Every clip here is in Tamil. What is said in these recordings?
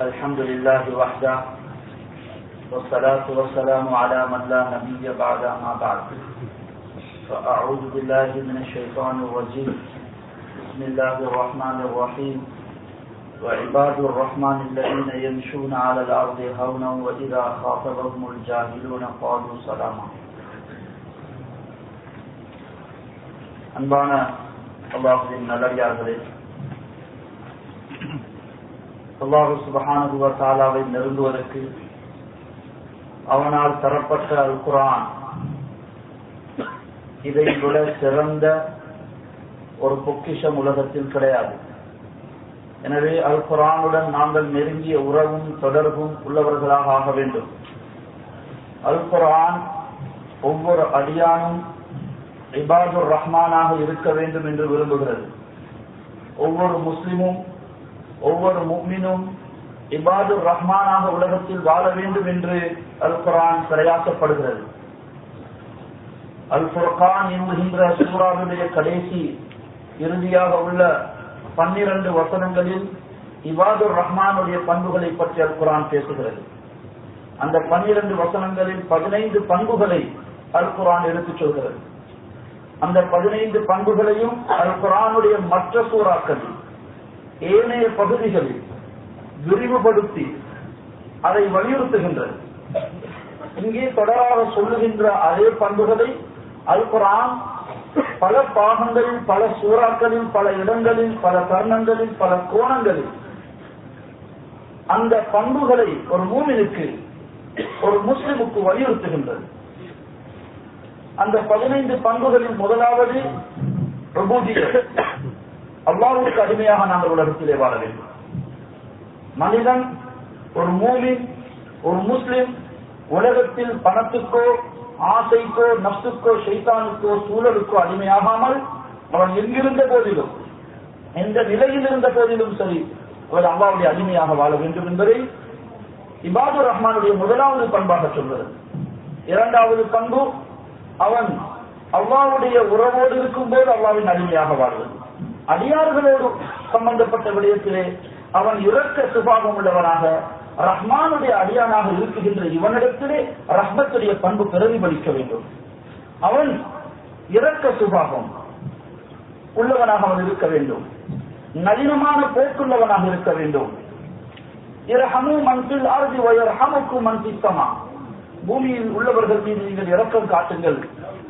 الحمد لله وحده والصلاة والسلام على من لا نبي بعد ما بعد فأعوذ بالله من الشيطان الرجيم بسم الله الرحمن الرحيم وعباد الرحمن الذين يمشون على الأرض هونا وإذا خاطبهم الجاهلون قالوا سلاما அன்பான அல்லாஹுவின் நல்லடியார்களே அல்லாஹு சுபஹானுவ தாலாவை நெருங்குவதற்கு அவனால் தரப்பட்ட அல் குரான் இதை விட சிறந்த ஒரு பொக்கிஷம் உலகத்தில் கிடையாது. எனவே அல் குரானுடன் நாங்கள் நெருங்கிய உறவும் தொடர்பும் உள்ளவர்களாக ஆக வேண்டும். அல் குரான் ஒவ்வொரு அடியானும் இபாதுர் ரஹ்மானாக இருக்க வேண்டும் என்று விரும்புகிறது. ஒவ்வொரு முஸ்லிமும் ஒவ்வொரு முக்மினும் இபாது ரஹ்மானாக உலகத்தில் வாழ வேண்டும் என்று அல் குரான் பிரயாசப்படுகிறது. அல் புர்கான் என்கின்ற சூறாவுடைய கடைசி இறுதியாக உள்ள பன்னிரண்டு வசனங்களில் இபாதுர் ரஹ்மானுடைய பண்புகளை பற்றி அல் குரான் பேசுகிறது. அந்த பன்னிரண்டு வசனங்களில் பதினைந்து பண்புகளை அல் குரான் எடுத்துச் சொல்கிறது. அந்த பதினைந்து பண்புகளையும் அல் குரானுடைய மற்ற சூறாக்களில் ஏனைய பகுதிகளில் விரிவுபடுத்தி அதை வலியுறுத்துகின்றது. இங்கே தொடராக சொல்லுகின்ற அதே பண்புகளை அல் குரான் பல பாகங்களில் பல சூறாக்களில் பல இடங்களில் பல தருணங்களில் பல கோணங்களில் அந்த பண்புகளை ஒரு மூமினுக்கு ஒரு முஸ்லிமுக்கு வலியுறுத்துகின்றது. அந்த பதினைந்து பண்புகளில் முதலாவது அல்லாவுக்கு அடிமையாக நாங்கள் உலகத்திலே வாழ வேண்டும். மனிதன் ஒரு மூமின் ஒரு முஸ்லிம் உலகத்தில் பணத்துக்கோ ஆசைக்கோ நப்சுக்கோ ஷைத்தானுக்கோ சூழலுக்கோ அடிமையாகாமல் அவன் எங்கிருந்த போதிலும் எந்த நிலையில் இருந்த போதிலும் சரி அவர் அல்லாவுடைய அடிமையாக வாழ வேண்டும் என்பதை இபாதுர் ரஹ்மானுடைய முதலாவது பண்பாக சொல்வது. இரண்டாவது பண்பு அவன் அவ்வாவுடைய உறவோடு இருக்கும் போது அல்லாவின் அடிமையாக வாழ்வது. அடியார்களோடு சம்பந்தப்பட்ட விடயத்திலே அவன் இறக்க சுபாவம் உள்ளவனாக ரஹ்மானுடைய அடியானாக இருக்குகின்ற இவனிடத்திலே ரஹ்மத்துடைய பண்பு பிரதிபலிக்க வேண்டும். அவன் இறக்க சுபாவம் உள்ளவனாக அவன் இருக்க வேண்டும். நளினமான போக்குள்ளவனாக இருக்க வேண்டும். இரஹமு மன்சில் அறுதி வயர் ஹமுக்கு மன்சித்தமா பூமியில் உள்ளவர்கள் மீது நீங்கள் இறக்கம் காட்டுங்கள்.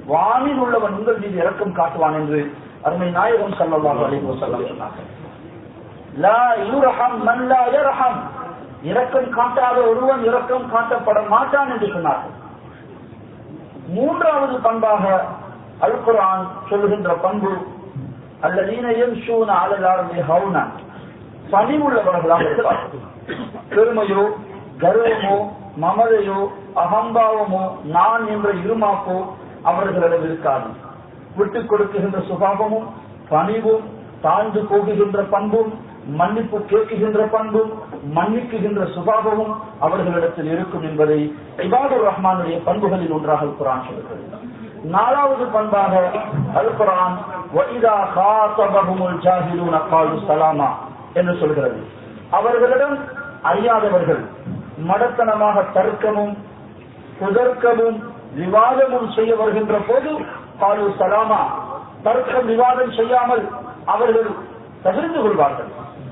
வானில் உள்ளவன் உங்கள் மீது இறக்கம் காட்டுவான் என்று அருமை நாயகம் சல்லாஹு அலி சொன்னார்கள். இரக்கம் காட்டாத ஒருவன் இரக்கம் காட்டப்பட மாட்டான் என்று சொன்னார்கள். மூன்றாவது பண்பாக அல்குரான் சொல்லுகின்ற பண்பு அல்லதீனையும் ஷூன அலலாரதி ஹவுனன் பணிவுள்ளவர்களாக இருப்பார்கள் பெருமையோ கர்வமோ மமதையோ அகம்பாவமோ நான் என்ற இருமாப்போ அவர்களிடம் இருக்காது. விட்டுக் கொடுக்குகின்ற சுபாவமும் பணிவும் தாழ்ந்து போகுகின்ற பண்பும் மன்னிப்பு கேட்குகின்ற பண்பும் மன்னிக்குகின்ற சுபாவமும் அவர்களிடத்தில் இருக்கும் என்பதை இபாதுர் ரஹ்மானுடைய பண்புகளில் ஒன்றாக குரான் சொல்கிறது. நாலாவது பண்பாக அல் குரான் சலாமா என்று சொல்கிறது. அவர்களிடம் அறியாதவர்கள் மடத்தனமாக தர்க்கமும் புதர்க்கமும் விவாதமும் செய்ய வருகின்ற போது பாலு சலாமா தர்க்கம் விவாதம் செய்யாமல் அவர்கள் தகிர்ந்து கொள்வார்கள்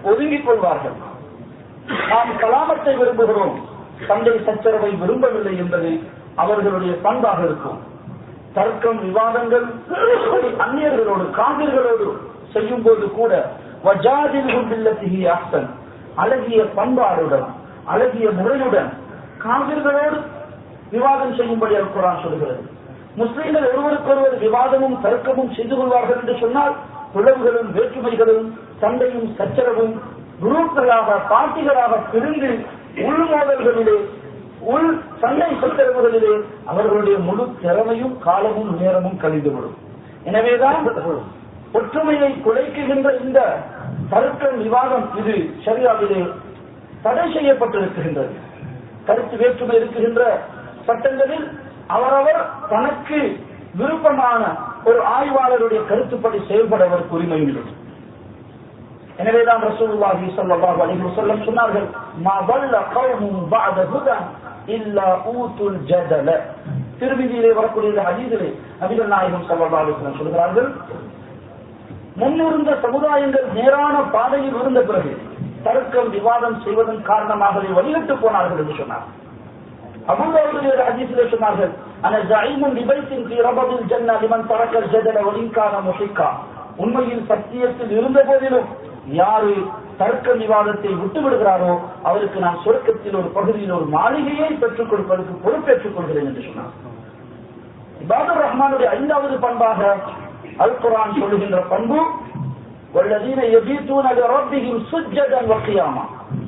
ஒதுங்கிக் கொள்வார்கள். நாம் கலாமத்தை விரும்புகிறோம் தந்தை சச்சரவை விரும்பவில்லை என்பது அவர்களுடைய பண்பாக இருக்கும். தர்க்கம் விவாதங்கள் அந்நியர்களோடு காவிர்களோடு செய்யும் போது கூட அழகிய பண்பாடுடன் அழகிய முறையுடன் காவிர்களோடு விவாதம் செய்யும்படி குரான் சொல்கிறது. முஸ்லீம்கள் ஒருவருக்கொருவர் விவாதமும் தர்க்கமும் செய்து கொள்வார்கள் என்று சொன்னால் பிளவுகளும் வேற்றுமைகளும் சண்டையும் சச்சரவும் குரூப்களாக பார்ட்டிகளாக பிரிந்து உள்மோதல்களிலே உள் சண்டை சச்சரவுகளிலே அவர்களுடைய முழு திறமையும் காலமும் நேரமும் கழிந்துவிடும். எனவேதான் ஒற்றுமையை குலைக்குகின்ற இந்த தருக்கம் விவாதம் இது சரியாவிலே தடை செய்யப்பட்டிருக்கின்றது. கருத்து வேற்றுமை இருக்கின்ற சட்டங்களில் அவரவர் தனக்கு விருப்பமான ஒரு ஆய்வாளருடைய கருத்துப்படி செயல்பட அவருக்கு உரிமை உள்ளது எனவேதான் ரசூலுல்லாஹி ஸல்லல்லாஹு அலைஹி வஸல்லம் சொன்னார்கள் மா வல்ல கௌமும் பஅத ஹுதா இல்லா ஊத்துல் ஜதல. திருவிதியிலே வரக்கூடிய இந்த ஹதீஸிலே நபிகள் நாயகம் ஸல்லல்லாஹு அலைஹி வஸல்லம் சொல்கிறார்கள் முன்னிருந்த சமுதாயங்கள் நேரான பாதையில் இருந்த பிறகு தர்க்கம் விவாதம் செய்வதன் காரணமாகவே வழிகட்டு போனார்கள் என்று சொன்னார். உண்மையில் சத்தியத்தில் இருந்த போதிலும் யாரு தர்க்க விவாதத்தை விட்டு அவருக்கு நான் சொர்க்கத்தில் ஒரு பகுதியில் ஒரு மாளிகையை பெற்றுக் கொடுப்பதற்கு பொறுப்பேற்றுக் கொள்கிறேன் என்று சொன்னார். இபாதுர் ரஹ்மானுடைய ஐந்தாவது பண்பாக அல் குரான் சொல்லுகின்ற பண்பு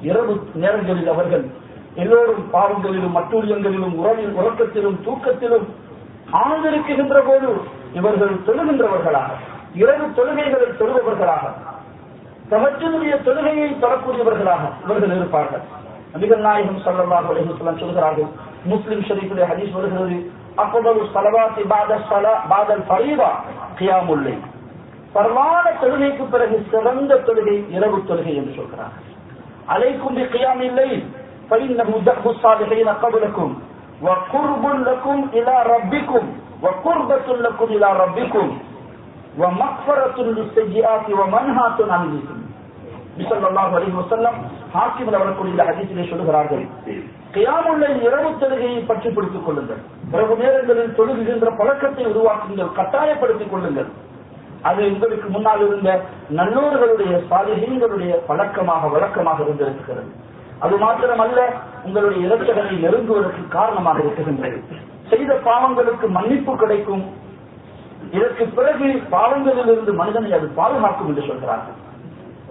இரவு நேரங்களில் அவர்கள் எல்லோரும் பாவங்களிலும் மட்டூழியங்களிலும் உறவில் உறக்கத்திலும் தூக்கத்திலும் ஆழ்ந்திருக்கின்ற போது இவர்கள் தொழுகின்றவர்களாக இரவு தொழுகைகளை தொழுபவர்களாக தமற்றினுடைய தொழுகையை பெறக்கூடியவர்களாக இவர்கள் இருப்பார்கள். நபிகள் நாயகம் சல்லாஹ் அலைஹி சொல்கிறார்கள் முஸ்லிம் ஷரீஃபிலே ஹதீஸ் வருகிறது அப்பதொரு சலவாசி பாதல் சலா பாதல் ஃபரீதா கியாமுல்லை பரவான தொழுகைக்கு பிறகு சிறந்த தொழுகை இரவு தொழுகை என்று சொல்கிறார் அலைக்கும் கியாம் இல்லை فإنه دأب الصالحين قبلكم وقرب لكم إلى ربكم وقربة لكم إلى ربكم ومغفرة للسيئات ومنهاة عن الإثم ஸல்லல்லாஹு அலைஹி வஸல்லம் ஹாக்கிமில் வரக்கூடிய இந்த ஹதீஸிலே சொல்லுகிறார்கள் கியாமுள்ள இரவு தொழுகையை பற்றி பிடித்துக் கொள்ளுங்கள் இரவு நேரங்களில் தொழுகின்ற பழக்கத்தை உருவாக்குங்கள் கட்டாயப்படுத்திக் கொள்ளுங்கள் அது உங்களுக்கு முன்னால் இருந்த நல்லோர்களுடைய சாலிகங்களுடைய பழக்கமாக வழக்கமாக இருந்திருக்கிறது அது மாத்திரமல்ல உங்களுடைய இலக்குகளை நெருங்குவதற்கு காரணமாக இருக்கின்றது. செய்த பாவங்களுக்கு மன்னிப்பு கிடைக்கும். இதற்கு பிறகு பாவங்களில் இருந்து மனிதனை அது பாதுகாக்கும் என்று சொல்கிறார்கள்.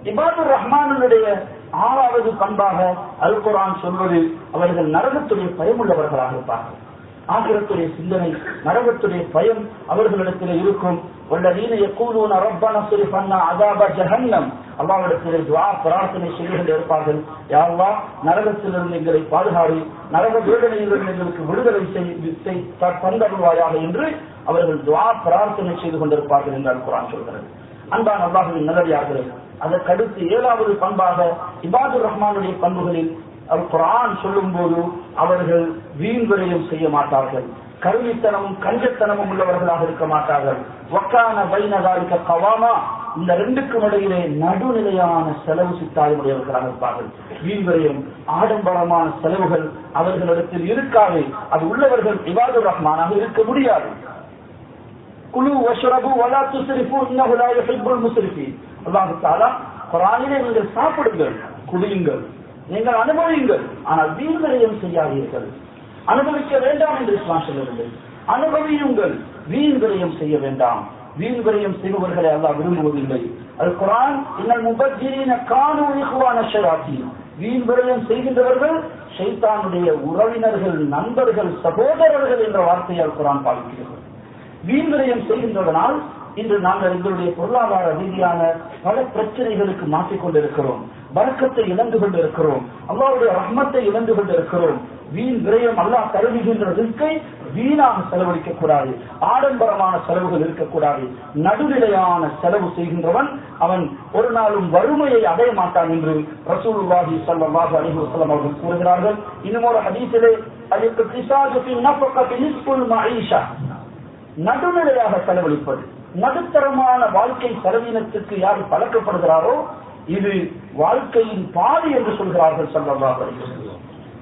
இபாதுர் ரஹ்மானுடைய ஆறாவது பண்பாக அல் குரான் சொல்வது அவர்கள் நரகத்துடைய பயமுள்ளவர்களாக இருப்பார்கள். ஆகிரத்துடைய சிந்தனை நரகத்துடைய பயம் அவர்களிடத்தில் இருக்கும். வல்லதீன எப்போது ரப்பான சொல்லி பண்ண அதாப ஜஹன்னம். அல்லாஹ்விடத்திலே துவா பிரார்த்தனை செய்து இருப்பார்கள் யா நரகத்திலிருந்து எங்களை பாதுகாரி நரக வேதனையிலிருந்து எங்களுக்கு விடுதலை செய்து தந்தருள்வாயாக என்று அவர்கள் துவா பிரார்த்தனை செய்து கொண்டிருப்பார்கள் என்று அல் குரான் சொல்கிறது. அன்பான் அல்லாஹுவின் நல்லடியார்களே அதற்கடுத்து ஏழாவது பண்பாக இபாதுர் ரஹ்மானுடைய பண்புகளில் அல் குரான் சொல்லும் போது அவர்கள் வீண்வரையும் செய்ய மாட்டார்கள். கருவித்தனமும் கஞ்சத்தனமும் உள்ளவர்களாக இருக்க மாட்டார்கள். ஒக்கான வைனதாரிக்க கவாமா இந்த ரெண்டுக்கும் இடையிலே நடுநிலையான செலவு சித்தாயமுடையவர்களாக இருப்பார்கள். வீண் ஆடம்பரமான செலவுகள் அவர்களிடத்தில் இருக்காது. அது உள்ளவர்கள் இவாது ரஹ்மானாக இருக்க முடியாது. குழு வஷ்ரபு வலா துஸ்ரிஃபு இன்னகுலாய லா யுஹிப்புல் அல்லாஹு தாலா குரானிலே நீங்கள் சாப்பிடுங்கள் குடியுங்கள் நீங்கள் அனுபவியுங்கள். ஆனால் வீண்வரையும் செய்யாதீர்கள். அனுபவிக்க வேண்டாம் என்று இஸ்லாம் சொல்லவில்லை அனுபவியுங்கள் வீண் செய்ய வேண்டாம். வீண் விரயம் செய்பவர்களை அல்லாஹ் விரும்புவதில்லை. அது குரான் இன்னல் முபஜிரின கானு இஹ்வான வீண் விரயம் செய்கின்றவர்கள் ஷைத்தானுடைய உறவினர்கள் நண்பர்கள் சகோதரர்கள் என்ற வார்த்தையால் குரான் பாதிக்கிறது வீண் விரயம் செய்கின்றதனால் இன்று நாங்கள் எங்களுடைய பொருளாதார ரீதியான பல பிரச்சனைகளுக்கு மாற்றிக்கொண்டிருக்கிறோம். வழக்கத்தை இழந்து கொண்டிருக்கிறோம். அல்லாவுடைய ரஹ்மத்தை இழந்து கொண்டிருக்கிறோம். வீண் விரயம் அல்லா தருவிகின்ற வீணாக செலவழிக்க கூடாது ஆடம்பரமான செலவுகள் இருக்கக்கூடாது. நடுநிலையான செலவு செய்கின்றவன் அவன் ஒரு நாளும் வறுமையை அடைய மாட்டான் என்று ரசூலுல்லாஹி சல்லாஹு அலைஹி வஸல்லம் அவர்கள் கூறுகிறார்கள். இன்னும் ஒரு ஹதீசிலே அதற்கு நடுநிலையாக செலவழிப்பது. நடுத்தரமான வாழ்க்கை செலவினத்துக்கு யார் பழக்கப்படுகிறாரோ இது வாழ்க்கையின் பாதி என்று சொல்கிறார்கள் சல்லாஹு அலைஹி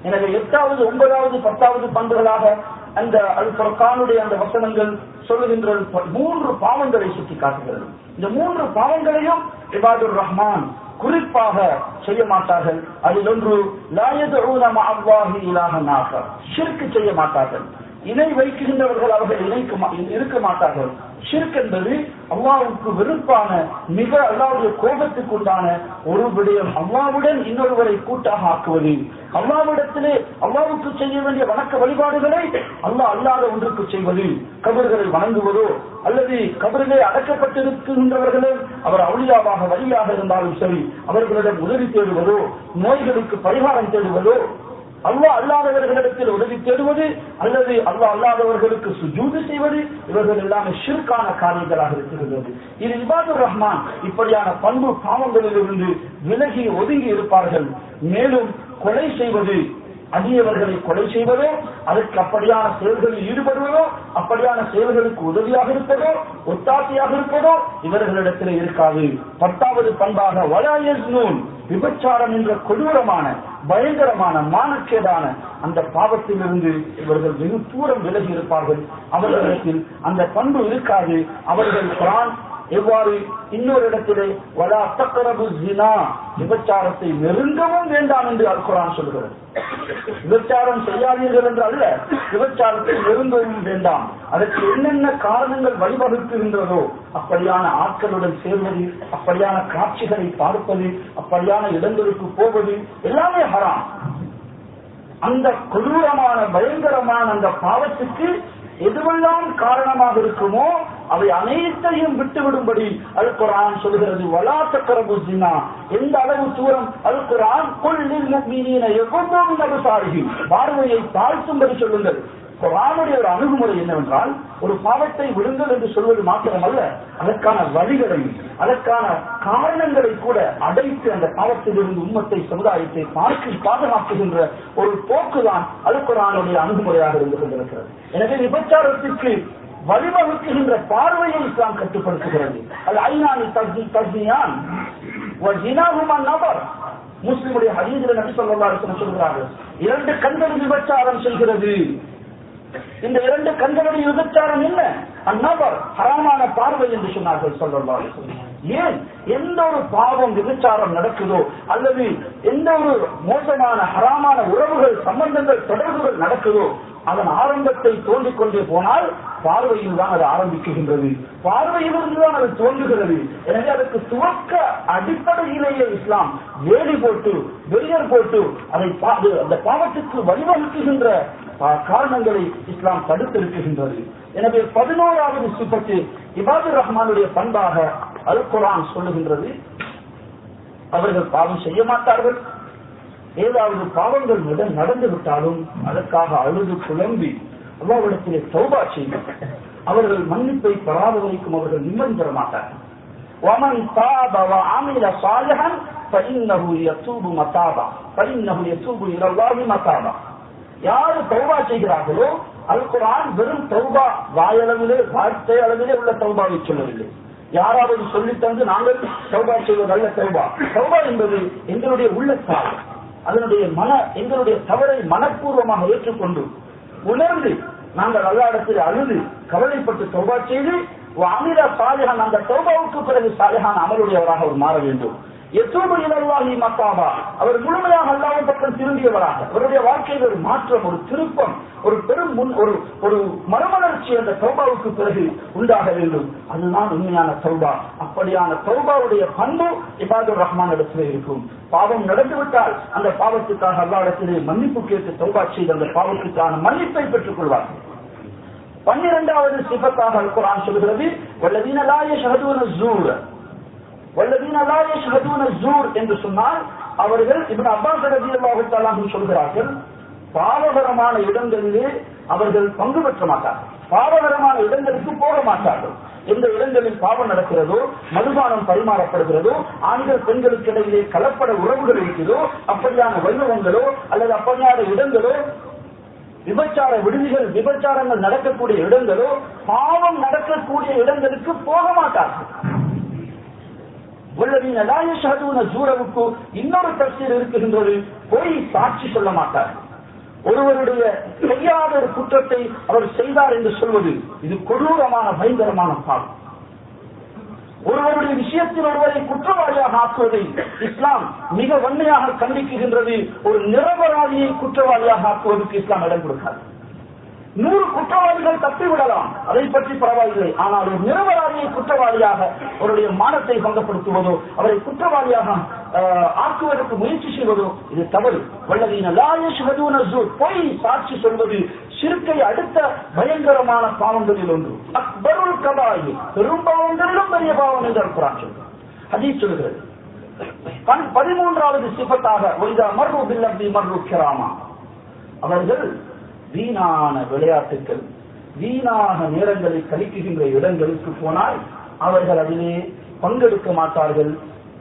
எனவே எட்டாவது ஒன்பதாவது பத்தாவது பண்புகளாக அந்த அல் ஃபர்கானுடைய அந்த வசனங்கள் சொல்லுகின்ற மூன்று பாவங்களை சுட்டி காட்டுகிறது. இந்த மூன்று பாவங்களையும் இபாதுர் ரஹ்மான் குறிப்பாக செய்ய மாட்டார்கள். அதில் ஒன்று லாயது மஅல்லாஹி இலாஹன் செய்ய மாட்டார்கள். இணை வைக்கின்றவர்கள் அவர்கள் இணைக்க இருக்க மாட்டார்கள். ஷிர்க் என்பது அல்லாவுக்கு வெறுப்பான மிக அல்லாவுடைய கோபத்துக்கு உண்டான ஒரு விடயம். அல்லாவுடன் இன்னொருவரை கூட்டாக ஆக்குவது. அல்லாவிடத்திலே அல்லாவுக்கு செய்ய வேண்டிய வணக்க வழிபாடுகளை அல்லாஹ் அல்லாத ஒன்றுக்கு செய்வது. கபர்களை வணங்குவதோ அல்லது கபரிலே அடக்கப்பட்டிருக்கின்றவர்களே அவர் அவுளியாவாக வழியாக இருந்தாலும் சரி அவர்களிடம் உதவி தேடுவதோ நோய்களுக்கு பரிகாரம் தேடுவதோ அல்லா அல்லாதவர்களிடத்தில் உதவி தேடுவது அல்லது அல்லா அல்லாதவர்களுக்கு சுஜூது செய்வது இவர்கள் எல்லாமே ஷிர்கான காரியங்களாக இருக்கிறது இது இபாதுர் ரஹ்மான் இப்படியான பண்பு பாவங்களிலிருந்து விலகி ஒதுங்கி இருப்பார்கள். மேலும் கொலை செய்வது அந்நியவர்களை கொலை செய்வதோ அதற்கு அப்படியான செயல்களில் ஈடுபடுவதோ அப்படியான செயல்களுக்கு உதவியாக இருப்பதோ ஒத்தாசையாக இருப்பதோ இவர்களிடத்தில் இருக்காது. பத்தாவது பண்பாக வலாயஸ் நூல் விபச்சாரம் என்ற கொடூரமான பயங்கரமான மானக்கேடான அந்த பாவத்திலிருந்து இவர்கள் வெகு தூரம் விலகி இருப்பார்கள். அவர்களிடத்தில் அந்த பண்பு இருக்காது. அவர்கள் குரான் எவ்வாறு இன்னொரு இடத்திலே வலா தக்கரபு ஜினா விபச்சாரத்தை நெருங்கவும் வேண்டாம் என்று அல்குரான் சொல்கிறது. விபச்சாரம் செய்யாதீர்கள் என்று அல்ல விபச்சாரத்தை நெருங்கவும் வேண்டாம். அதற்கு என்னென்ன காரணங்கள் வழிவகுத்திருந்ததோ அப்படியான ஆட்களுடன் சேர்வது அப்படியான காட்சிகளை பார்ப்பது அப்படியான இடங்களுக்கு போவது எல்லாமே ஹராம். அந்த கொடூரமான பயங்கரமான அந்த பாவத்துக்கு எதுவெல்லாம் காரணமாக இருக்குமோ அவை அனைத்தையும் விட்டுவிடும்படி அல் குரான் சொல்கிறது வலா சக்கரபு ஜினா எந்த அளவு தூரம் அல் குரான் கொள்ளில் முக்மீன எவ்வளவு நடுசாரிகி பார்வையை தாழ்த்தும்படி சொல்லுங்கள். குரானுடைய ஒரு அணுகுமுறை என்னவென்றால் ஒரு பாவத்தை விடுங்கள் என்று சொல்வது மாத்திரமல்ல அதற்கான வழிகளையும் அதற்கான காரணங்களை கூட அடைத்து அந்த பாவத்திலிருந்து உண்மத்தை சமுதாயத்தை பார்த்து பாதுகாப்புகின்ற ஒரு போக்குதான் அல் குரானுடைய அணுகுமுறையாக இருந்து கொண்டிருக்கிறது. எனவே விபச்சாரத்திற்கு வழிவகுக்கின்ற பார்வையை இஸ்லாம் கட்டுப்படுத்துகிறது. அது ஐநானி நபர். முஸ்லிமுடைய ஹதீதில் நபி சொல்லா சொல்கிறார்கள் இரண்டு கண்கள் விபச்சாரம் செல்கிறது. இந்த இரண்டு கண்களுடைய விபச்சாரம் என்ன? அந்நபர் ஹராமான பார்வை என்று சொன்னார்கள் சொல்லல்லா ஏன் எந்த ஒரு பாவம் விபச்சாரம் நடக்குதோ அல்லது எந்த ஒரு மோசமான ஹராமான உறவுகள் சம்பந்தங்கள் தொடர்புகள் நடக்குதோ அதன் ஆரம்பத்தை தோண்டிக் கொண்டே போனால் பார்வையில் தான் அது ஆரம்பிக்குகின்றது. பார்வையிலிருந்து தான் அது தோன்றுகிறது. எனவே அதற்கு துவக்க அடிப்படையிலேயே இஸ்லாம் வேலி போட்டு வெறியர் போட்டு அதை அந்த பாவத்துக்கு வழிவகுக்குகின்ற காரணங்களை இஸ்லாம் தடுத்திருக்குகின்றது எனவே பதினோராவது சிப்பத்து இபாதுர் ரஹ்மானுடைய பண்பாக அல் குரான் சொல்லுகின்றது அவர்கள் பாவம் செய்ய மாட்டார்கள் ஏதாவது பாவங்கள் நட- நடந்து விட்டாலும் அதற்காக அழுது புலம்பி அல்லாவிடத்திலே தௌபா செய்யும் அவர்கள் மன்னிப்பை பெறாத வரைக்கும் அவர்கள் நிம்மதி பெற மாட்டார்கள் ومن تاب وعمل صالحا فإنه يتوب متابا فإنه يتوب إلى الله متابا யாரு தௌபா செய்கிறார்களோ அல் குரான் வெறும் தௌபா வாயளவிலே வார்த்தை அளவிலே உள்ள தௌபாவை சொல்லவில்லை. யாராவது சொல்லி தந்து நாங்கள் சௌபா செய்வது நல்ல தௌபா. தௌபா என்பது எங்களுடைய உள்ளத்தால் அதனுடைய மன எங்களுடைய தவறை மனப்பூர்வமாக ஏற்றுக்கொண்டு உணர்ந்து நாங்கள் அல்லா இடத்தில் அழுது கவலைப்பட்டு சௌபா செய்து அமிர சாலிஹான் அந்த தௌபாவுக்கு பிறகு சாலிஹான் அமலுடையவராக அவர் மாற வேண்டும். எத்தூபு இலல்லாஹி மத்தாபா அவர் முழுமையாக அல்லாவின் பக்கம் திரும்பியவராக. அவருடைய வாழ்க்கையில் ஒரு மாற்றம் ஒரு திருப்பம் ஒரு பெரும் முன் ஒரு ஒரு மறுமலர்ச்சி அந்த சௌபாவுக்கு பிறகு உண்டாக வேண்டும். அதுதான் உண்மையான தௌபா. அப்படியான சௌபாவுடைய பண்பு இபாதுர் ரஹ்மான் இடத்திலே இருக்கும். பாவம் நடந்துவிட்டால் அந்த பாவத்துக்காக அல்லா இடத்திலே மன்னிப்பு கேட்டு சௌபா செய்து அந்த பாவத்துக்கான மன்னிப்பை பெற்றுக் கொள்வார்கள் பன்னிரண்டாவது சிபத்தாக குரான் சொல்கிறது வல்லதீன லா யஷ்ஹதூன என்று சொன்னால் அவர்கள் இப்னு அப்பாஸ் ரலியல்லாஹு தஆலா சொல்கிறார்கள் பாவகரமான இடங்களிலே அவர்கள் பங்கு பெற்ற மாட்டார்கள். பாவகரமான இடங்களுக்கு போக மாட்டார்கள். எந்த இடங்களில் பாவம் நடக்கிறதோ மதுபானம் பரிமாறப்படுகிறதோ ஆண்கள் பெண்களுக்கு இடையிலே கலப்பட உறவுகள் இருக்கிறதோ அப்படியான வைபவங்களோ அல்லது அப்படியான இடங்களோ விபச்சார விடுதிகள் விபச்சாரங்கள் நடக்கக்கூடிய இடங்களோ பாவம் நடக்கக்கூடிய இடங்களுக்கு போக மாட்டார்கள். உள்ளதீன லாய யஷ்ஹதூன ஜூரவுக்கு இன்னொரு தப்சீர் இருக்குகின்றது. பொய் சாட்சி சொல்ல மாட்டார்கள் ஒருவருடைய செய்யாத ஒரு குற்றத்தை அவர் செய்தார் என்று சொல்வது இது கொடூரமான பயங்கரமான பாவம். ஒருவருடைய விஷயத்தில் ஒருவரை குற்றவாளியாக ஆக்குவதை இஸ்லாம் மிக வன்மையாக கண்டிக்குகின்றது. ஒரு நிரபராதியை குற்றவாளியாக ஆக்குவதற்கு இஸ்லாம் இடம் கொடுக்காது. நூறு குற்றவாளிகள் தப்பிவிடலாம். அதை பற்றி பரவாயில்லை. ஆனால் ஒரு நிரபராதியை குற்றவாளியாக அவருடைய மானத்தை பங்கப்படுத்துவதோ அவரை குற்றவாளியாக ஆக்குவதற்கு முயற்சி செய்வதோ இது தவறு. வல்லதீன பொய் சாட்சி சொல்வது சிறுக்கை அடுத்த பயங்கரமான பாவங்களில் ஒன்று. அக்பருள் கபாயி பெரும் பாவங்களிலும் பெரிய பாவம் என்று அல்குரான் சொல்கிறார். சொல்கிறது. பதிமூன்றாவது சிபத்தாக ஒய்தா மர்ரு பில்லப்தி மர்ரு கிராமா. அவர்கள் வீணான விளையாட்டுகள் வீணாக நேரங்களை கழிக்குகின்ற இடங்களுக்கு போனால் அவர்கள் அதிலே பங்கெடுக்க மாட்டார்கள்.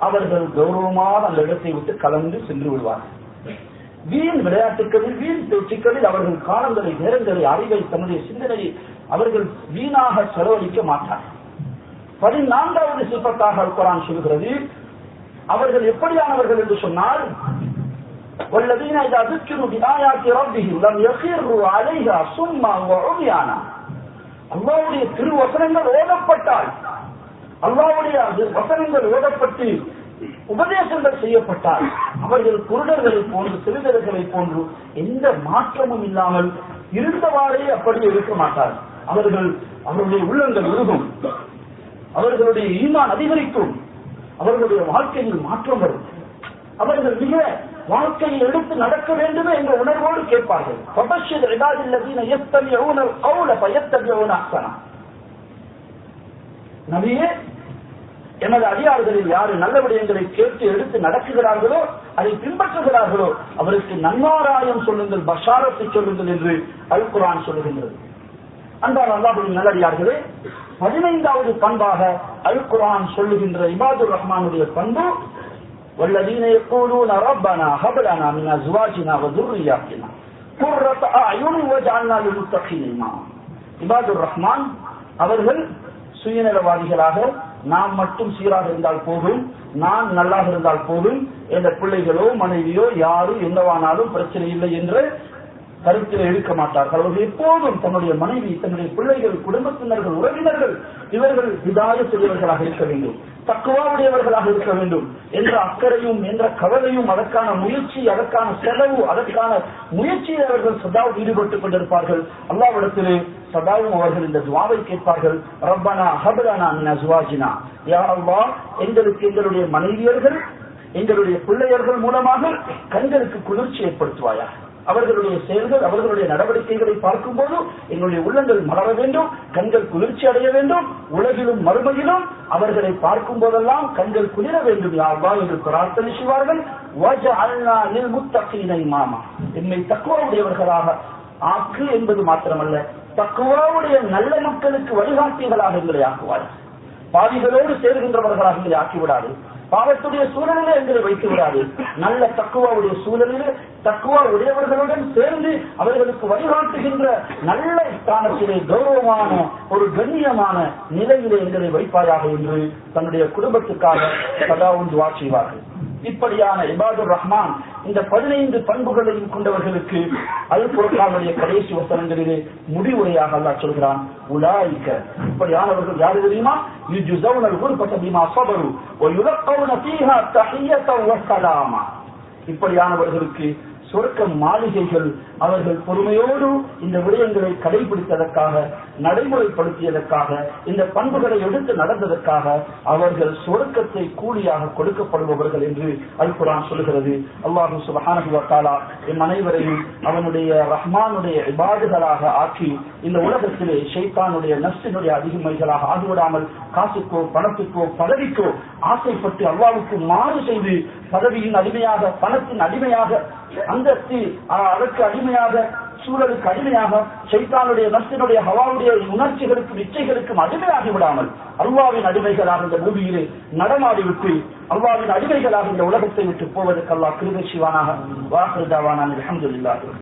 அவர்கள் கௌரவமாக அந்த இடத்தை விட்டு கலந்து சென்று விடுவார்கள். வீண் விளையாட்டுகளில் வீண் பேச்சுக்களில் அவர்கள் காலங்களை நேரங்களை அறிவை தன்னுடைய சிந்தனையை அவர்கள் வீணாக செலவழிக்க மாட்டார்கள். பதினான்காவது சிற்பத்தாக குரான் சொல்கிறது அவர்கள் எப்படியானவர்கள் என்று சொன்னால் والذين إذا ذكروا بآيات ربهم لم يخروا عليها صما وعميانا அல்லாவுடைய திருவசனங்கள் ஓதப்பட்டால் அல்லாவுடைய அது வசனங்கள் ஓதப்பட்டு உபதேசங்கள் செய்யப்பட்டால் அவர்கள் குருடர்களை போன்று சிறுதர்களை போன்று எந்த மாற்றமும் இல்லாமல் இருந்தவாறே அப்படி இருக்க மாட்டார் அவர்கள் அவருடைய உள்ளங்கள் உருகும் அவர்களுடைய ஈமான் அதிகரிக்கும் அவர்களுடைய வாழ்க்கையில் மாற்றம் வரும் அவர்கள் மிக வாழ்க்கையை எடுத்து நடக்க வேண்டுமே என்ற உணர்வோடு கேட்பார்கள். பபஷித் நபியே எனது அதிகாரிகளில் யாரு நல்ல விடயங்களை கேட்டு எடுத்து நடக்குகிறார்களோ அதை பின்பற்றுகிறார்களோ அவருக்கு நன்மாராயம் சொல்லுங்கள் பஷாரத்தை சொல்லுங்கள் என்று அல்குரான் சொல்லுகின்றது. அன்றால் அல்லாஹுவின் நல்லடியார்களே பதினைந்தாவது பண்பாக அல்குரான் சொல்லுகின்ற இபாதுர் ரஹ்மானுடைய பண்பு والذين يقولون ربنا هب لنا من ازواجنا وذرياتنا قرة اعين واجعلنا للمتقين اماما இபாதுர் ரஹ்மான் அவர்கள் சுயநலவாதிகளாக நாம் மட்டும் சீராக இருந்தால் போதும் நான் நல்லாக இருந்தால் போதும் என்ற பிள்ளைகளோ மனைவியோ யாரும் என்னவானாலும் பிரச்சனை இல்லை என்று கருத்தில் எடுக்க மாட்டார்கள் அவர்கள் எப்போதும் தன்னுடைய மனைவி தன்னுடைய பிள்ளைகள் குடும்பத்தினர்கள் உறவினர்கள் இவர்கள் விதாயத்துடையவர்களாக இருக்க வேண்டும் தக்குவாவுடையவர்களாக இருக்க வேண்டும் என்ற அக்கறையும் என்ற கவலையும் அதற்கான முயற்சி அதற்கான செலவு அதற்கான முயற்சியில் அவர்கள் சதாவில் ஈடுபட்டுக் கொண்டிருப்பார்கள். அல்லாவிடத்திலே சதாவும் அவர்கள் இந்த துவாவை கேட்பார்கள். ரப்பனா ஹபலனா நசுவாஜினா யா எங்களுக்கு எங்களுடைய மனைவியர்கள் எங்களுடைய பிள்ளையர்கள் மூலமாக கண்களுக்கு குளிர்ச்சி ஏற்படுத்துவாயா அவர்களுடைய செயல்கள் அவர்களுடைய நடவடிக்கைகளை பார்க்கும்போது எங்களுடைய உள்ளங்கள் மலர வேண்டும் கண்கள் குளிர்ச்சி அடைய வேண்டும் உலகிலும் மறுமையிலும் அவர்களை பார்க்கும் போதெல்லாம் கண்கள் குளிர வேண்டும். யார்வா என்று பிரார்த்தனை செய்வார்கள். மாமா என்னை தக்குவாவுடையவர்களாக ஆக்கு என்பது மாத்திரமல்ல தக்குவாவுடைய நல்ல மக்களுக்கு வழிகாட்டியவர்களாக எங்களை ஆக்குவார்கள் பாதிகளோடு சேர்கின்றவர்களாக எங்களை ஆக்கிவிடாது. பாவத்துடைய சூழலில் எங்களை வைத்து விடாது. நல்ல தக்குவாவுடைய சூழலில் தக்குவா உடையவர்களுடன் சேர்ந்து அவர்களுக்கு வழிகாட்டுகின்ற நல்ல ஸ்தானத்திலே கௌரவமான ஒரு கண்ணியமான நிலையிலே எங்களை வைப்பாயாக என்று தன்னுடைய குடும்பத்துக்காக சதாவும் துவா செய்வார்கள் இப்படியான இபாதுர் ரஹ்மான் இந்த பதினைந்து பண்புகளையும் கொண்டவர்களுக்கு அல் புரக்கானுடைய கடைசி வசனங்களிலே முடிவுரையாக அல்லா சொல்கிறான் உலாய்க்க. இப்படியானவர்கள் யாரு தெரியுமா? இப்படியானவர்களுக்கு சொர்க்க மாளிகைகள் அவர்கள் பொறுமையோடு இந்த விடயங்களை கடைபிடித்ததற்காக நடைமுறைப்படுத்தியதற்காக இந்த பண்புகளை எடுத்து நடந்ததற்காக அவர்கள் சொர்க்கத்தை கூலியாக கொடுக்கப்படுபவர்கள் என்று அல் குரான் சொல்கிறது அல்லாஹு சுபஹானஹு என் எம் அனைவரையும் அவனுடைய ரஹ்மானுடைய இபாடுகளாக ஆக்கி இந்த உலகத்திலே ஷைத்தானுடைய நஷ்டினுடைய அதிகமைகளாக ஆகிவிடாமல் காசுக்கோ பணத்துக்கோ பதவிக்கோ ஆசைப்பட்டு அல்லாவுக்கு மாறு செய்து பதவியின் அடிமையாக பணத்தின் அடிமையாக அந்தஸ்து அதற்கு அடிமையாக சூழலுக்கு அடிமையாக சைத்தானுடைய நஷ்டனுடைய ஹவாவுடைய உணர்ச்சிகளுக்கும் இச்சைகளுக்கும் அடிமையாகி விடாமல் அல்லாவின் அடிமைகளாக இந்த பூமியிலே நடமாடிவிட்டு அல்லாவின் அடிமைகளாக இந்த உலகத்தை விட்டு போவதற்கல்லா அல்லாஹ் கிருபை சிவானாக வாசல் தாவானான்